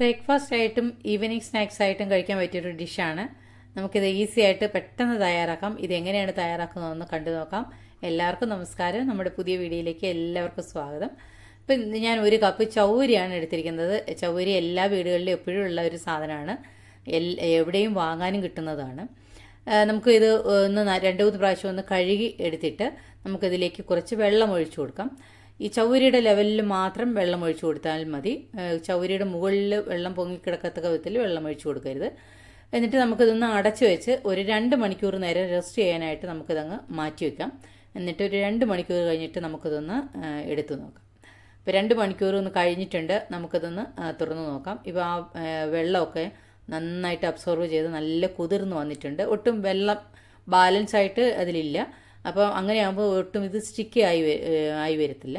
Breakfast ആയിട്ടും evening snacks ആയിട്ടും കഴിക്കാൻ പറ്റിയൊരു ഡിഷാണ്. നമുക്കിത് ഈസി ആയിട്ട് പെട്ടെന്ന് തയ്യാറാക്കാം. ഇത് എങ്ങനെയാണ് തയ്യാറാക്കുന്നതെന്ന് കണ്ടു നോക്കാം. എല്ലാവർക്കും നമസ്കാരം. നമ്മുടെ പുതിയ വീഡിയോയിലേക്ക് എല്ലാവർക്കും സ്വാഗതം. ഇപ്പം ഞാൻ ഒരു കപ്പ് ചൗരിയാണ് എടുത്തിരിക്കുന്നത്. ചൗരി എല്ലാ വീടുകളിലും എപ്പോഴും ഉള്ള ഒരു സാധനമാണ്. എവിടെയും വാങ്ങാനും കിട്ടുന്നതാണ്. നമുക്ക് ഇത് ഒന്ന് രണ്ട് മൂന്ന് പ്രാവശ്യം ഒന്ന് കഴുകി എടുത്തിട്ട് നമുക്കിതിലേക്ക് കുറച്ച് വെള്ളം ഒഴിച്ചു കൊടുക്കാം. ഈ ചൗരിയുടെ ലെവലിൽ മാത്രം വെള്ളം ഒഴിച്ചു കൊടുത്താൽ മതി. ചൗരിയുടെ മുകളിൽ വെള്ളം പൊങ്ങിക്കിടക്കത്തക്ക വിധത്തിൽ വെള്ളം ഒഴിച്ചു കൊടുക്കരുത്. എന്നിട്ട് നമുക്കിതൊന്ന് അടച്ചു വെച്ച് ഒരു രണ്ട് മണിക്കൂർ നേരം റെസ്റ്റ് ചെയ്യാനായിട്ട് നമുക്കിതങ്ങ് മാറ്റി വെക്കാം. എന്നിട്ട് ഒരു രണ്ട് മണിക്കൂർ കഴിഞ്ഞിട്ട് നമുക്കിതൊന്ന് എടുത്തു നോക്കാം. ഇപ്പോൾ രണ്ട് മണിക്കൂർ ഒന്ന് കഴിഞ്ഞിട്ടുണ്ട്. നമുക്കിതൊന്ന് തുറന്നു നോക്കാം. ഇപ്പോൾ ആ, വെള്ളമൊക്കെ നന്നായിട്ട് അബ്സോർവ് ചെയ്ത് നല്ല കുതിർന്ന് വന്നിട്ടുണ്ട്. ഒട്ടും വെള്ളം ബാലൻസ് ആയിട്ട് അതിലില്ല. അപ്പോൾ അങ്ങനെയാകുമ്പോൾ ഒട്ടും ഇത് സ്റ്റിക്കി ആയി ആയി വരത്തില്ല.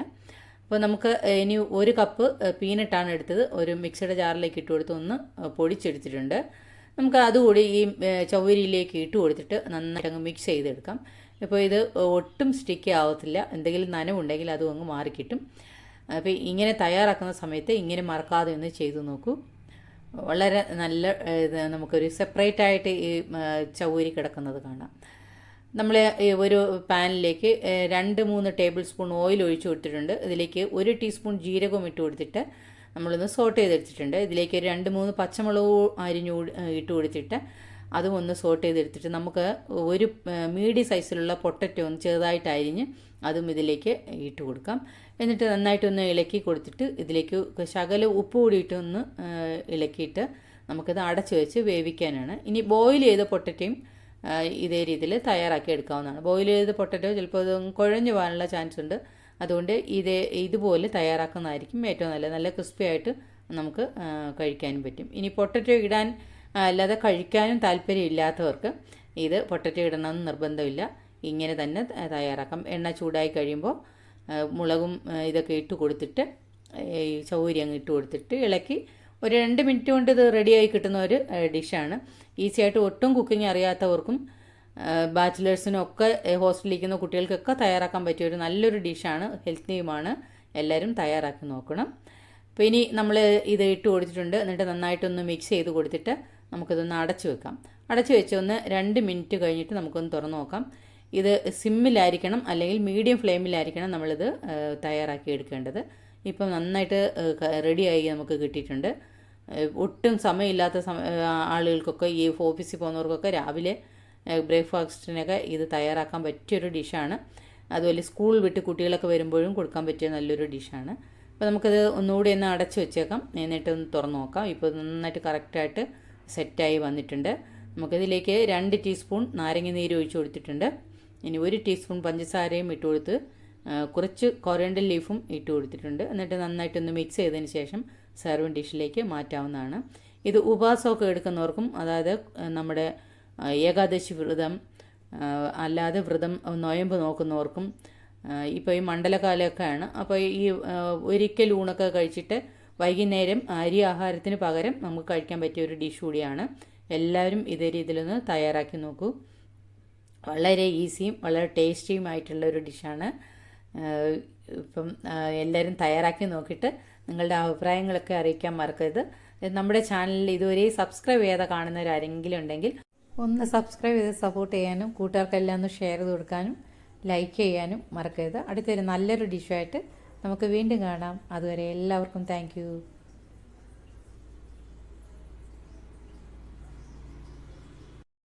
അപ്പോൾ നമുക്ക് ഇനി ഒരു കപ്പ് പീനട്ടാണ് എടുത്തത്. ഒരു മിക്സിയുടെ ജാറിലേക്ക് ഇട്ട് കൊടുത്ത് ഒന്ന് പൊടിച്ചെടുത്തിട്ടുണ്ട്. നമുക്ക് അതുകൂടി ഈ ചവരിയിലേക്ക് ഇട്ട് കൊടുത്തിട്ട് നന്നായിട്ട് അങ്ങ് മിക്സ് ചെയ്തെടുക്കാം. ഇപ്പോൾ ഇത് ഒട്ടും സ്റ്റിക്കി ആവത്തില്ല. എന്തെങ്കിലും നനവുണ്ടെങ്കിൽ അതും അങ്ങ് മാറിക്കിട്ടും. അപ്പോൾ ഇങ്ങനെ തയ്യാറാക്കുന്ന സമയത്ത് ഇങ്ങനെ മറക്കാതെ ഒന്ന് ചെയ്തു നോക്കൂ. വളരെ നല്ല നമുക്കൊരു സെപ്പറേറ്റ് ആയിട്ട് ഈ ചവരി കിടക്കുന്നത് കാണാം. നമ്മൾ ഒരു പാനിലേക്ക് രണ്ട് മൂന്ന് ടേബിൾ സ്പൂൺ ഓയിൽ ഒഴിച്ചു കൊടുത്തിട്ടുണ്ട്. ഇതിലേക്ക് ഒരു ടീസ്പൂൺ ജീരകം ഇട്ട് കൊടുത്തിട്ട് നമ്മളൊന്ന് സോട്ട് ചെയ്തെടുത്തിട്ടുണ്ട്. ഇതിലേക്ക് രണ്ട് മൂന്ന് പച്ചമുളക് അരിഞ്ഞു ഇട്ട് കൊടുത്തിട്ട് അതും ഒന്ന് സോട്ട് ചെയ്തെടുത്തിട്ട് നമുക്ക് ഒരു മീഡിയം സൈസിലുള്ള പൊട്ടറ്റോ ഒന്ന് ചെറുതായിട്ട് അരിഞ്ഞ് അതും ഇതിലേക്ക് ഇട്ട് കൊടുക്കാം. എന്നിട്ട് നന്നായിട്ടൊന്ന് ഇളക്കി കൊടുത്തിട്ട് ഇതിലേക്ക് ശകല ഉപ്പ് കൂടിയിട്ട് ഒന്ന് ഇളക്കിയിട്ട് നമുക്കിത് അടച്ചു വെച്ച് വേവിക്കാനാണ്. ഇനി ബോയിൽ ചെയ്ത പൊട്ടറ്റയും ഇതേ രീതിയിൽ തയ്യാറാക്കി എടുക്കാവുന്നതാണ്. ബോയിൽ ചെയ്ത പൊട്ടറ്റോ ചിലപ്പോൾ അത് കുഴഞ്ഞു പോകാനുള്ള ചാൻസ് ഉണ്ട്. അതുകൊണ്ട് ഇതേ ഇതുപോലെ തയ്യാറാക്കുന്നതായിരിക്കും ഏറ്റവും നല്ലത്. നല്ല ക്രിസ്പി ആയിട്ട് നമുക്ക് കഴിക്കാനും പറ്റും. ഇനി പൊട്ടറ്റോ ഇടാൻ അല്ലാതെ കഴിക്കാനും താല്പര്യമില്ലാത്തവർക്ക് ഇത് പൊട്ടറ്റോ ഇടണമെന്ന് നിർബന്ധമില്ല. ഇങ്ങനെ തന്നെ തയ്യാറാക്കാം. എണ്ണ ചൂടായി കഴിയുമ്പോൾ മുളകും ഇതൊക്കെ ഇട്ട് കൊടുത്തിട്ട് ഈ ചൗരി അങ്ങ് ഇട്ട് കൊടുത്തിട്ട് ഇളക്കി ഒരു രണ്ട് മിനിറ്റ് കൊണ്ട് ഇത് റെഡിയായി കിട്ടുന്ന ഒരു ഡിഷാണ് ഈസി ആയിട്ട് ഒട്ടും കുക്കിംഗ് അറിയാത്തവർക്കും ബാച്ചിലേഴ്സിനും ഒക്കെ ഹോസ്റ്റലിൽ ഇരിക്കുന്ന കുട്ടികൾക്കൊക്കെ തയ്യാറാക്കാൻ പറ്റിയ ഒരു നല്ലൊരു ഡിഷാണ് ഹെൽത്തിയുമാണ് എല്ലാവരും തയ്യാറാക്കി നോക്കണം. അപ്പോൾ ഇനി നമ്മൾ ഇത് ഇട്ട് കൊടുത്തിട്ടുണ്ട്. എന്നിട്ട് നന്നായിട്ടൊന്ന് മിക്സ് ചെയ്ത് കൊടുത്തിട്ട് നമുക്കിതൊന്ന് അടച്ചു വെക്കാം. അടച്ചു വെച്ച് ഒന്ന് രണ്ട് മിനിറ്റ് കഴിഞ്ഞിട്ട് നമുക്കൊന്ന് തുറന്നു നോക്കാം. ഇത് സിമ്മിലായിരിക്കണം അല്ലെങ്കിൽ മീഡിയം ഫ്ലെയിമിലായിരിക്കണം നമ്മളിത് തയ്യാറാക്കി എടുക്കേണ്ടത്. ഇപ്പം നന്നായിട്ട് റെഡിയായി നമുക്ക് കിട്ടിയിട്ടുണ്ട്. ഒട്ടും സമയമില്ലാത്ത സമ ആളുകൾക്കൊക്കെ ഈ ഓഫീസിൽ പോകുന്നവർക്കൊക്കെ രാവിലെ ബ്രേക്ക്ഫാസ്റ്റിനൊക്കെ ഇത് തയ്യാറാക്കാൻ പറ്റിയൊരു ഡിഷാണ്. അതുപോലെ സ്കൂൾ വിട്ട് കുട്ടികളൊക്കെ വരുമ്പോഴും കൊടുക്കാൻ പറ്റിയ നല്ലൊരു ഡിഷാണ്. അപ്പോൾ നമുക്കത് ഒന്നുകൂടി ഒന്ന് അടച്ച് വെച്ചേക്കാം. എന്നിട്ട് ഒന്ന് തുറന്ന് നോക്കാം. ഇപ്പോൾ നന്നായിട്ട് കറക്റ്റായിട്ട് സെറ്റായി വന്നിട്ടുണ്ട്. നമുക്കിതിലേക്ക് രണ്ട് ടീസ്പൂൺ നാരങ്ങ നീര് ഒഴിച്ച് കൊടുത്തിട്ടുണ്ട്. ഇനി ഒരു ടീസ്പൂൺ പഞ്ചസാരയും ഇട്ട് കൊടുത്ത് കുറച്ച് കൊറിയൻഡർ ലീഫും ഇട്ട് കൊടുത്തിട്ടുണ്ട്. എന്നിട്ട് നന്നായിട്ടൊന്ന് മിക്സ് ചെയ്തതിന് ശേഷം സെർവിങ് ഡിഷിലേക്ക് മാറ്റാവുന്നതാണ്. ഇത് ഉപവാസമൊക്കെ എടുക്കുന്നവർക്കും അതായത് നമ്മുടെ ഏകാദശി വ്രതം അല്ലാതെ വ്രതം നൊയമ്പ് നോക്കുന്നവർക്കും ഇപ്പോൾ ഈ മണ്ഡലകാലമൊക്കെയാണ്. അപ്പോൾ ഈ ഒരിക്കൽ ഊണൊക്കെ കഴിച്ചിട്ട് വൈകുന്നേരം അരി ആഹാരത്തിന് പകരം നമുക്ക് കഴിക്കാൻ പറ്റിയ ഒരു ഡിഷ് കൂടിയാണ്. എല്ലാവരും ഇതേ രീതിയിലൊന്ന് തയ്യാറാക്കി നോക്കൂ. വളരെ ഈസിയും വളരെ ടേസ്റ്റിയും ആയിട്ടുള്ള ഒരു ഡിഷാണ് ഇപ്പം എല്ലാവരും തയ്യാറാക്കി നോക്കിയിട്ട് നിങ്ങളുടെ അഭിപ്രായങ്ങളൊക്കെ അറിയിക്കാൻ മറക്കരുത്. നമ്മുടെ ചാനലിൽ ഇതുവരെ സബ്സ്ക്രൈബ് ചെയ്യാതെ കാണുന്നവരാരെങ്കിലും ഉണ്ടെങ്കിൽ ഒന്ന് സബ്സ്ക്രൈബ് ചെയ്ത് സപ്പോർട്ട് ചെയ്യാനും കൂട്ടുകാർക്കെല്ലാം ഒന്ന് ഷെയർ ചെയ്ത് കൊടുക്കാനും ലൈക്ക് ചെയ്യാനും മറക്കരുത്. അടുത്തൊരു നല്ലൊരു ഡിഷായിട്ട് നമുക്ക് വീണ്ടും കാണാം. അതുവരെ എല്ലാവർക്കും താങ്ക്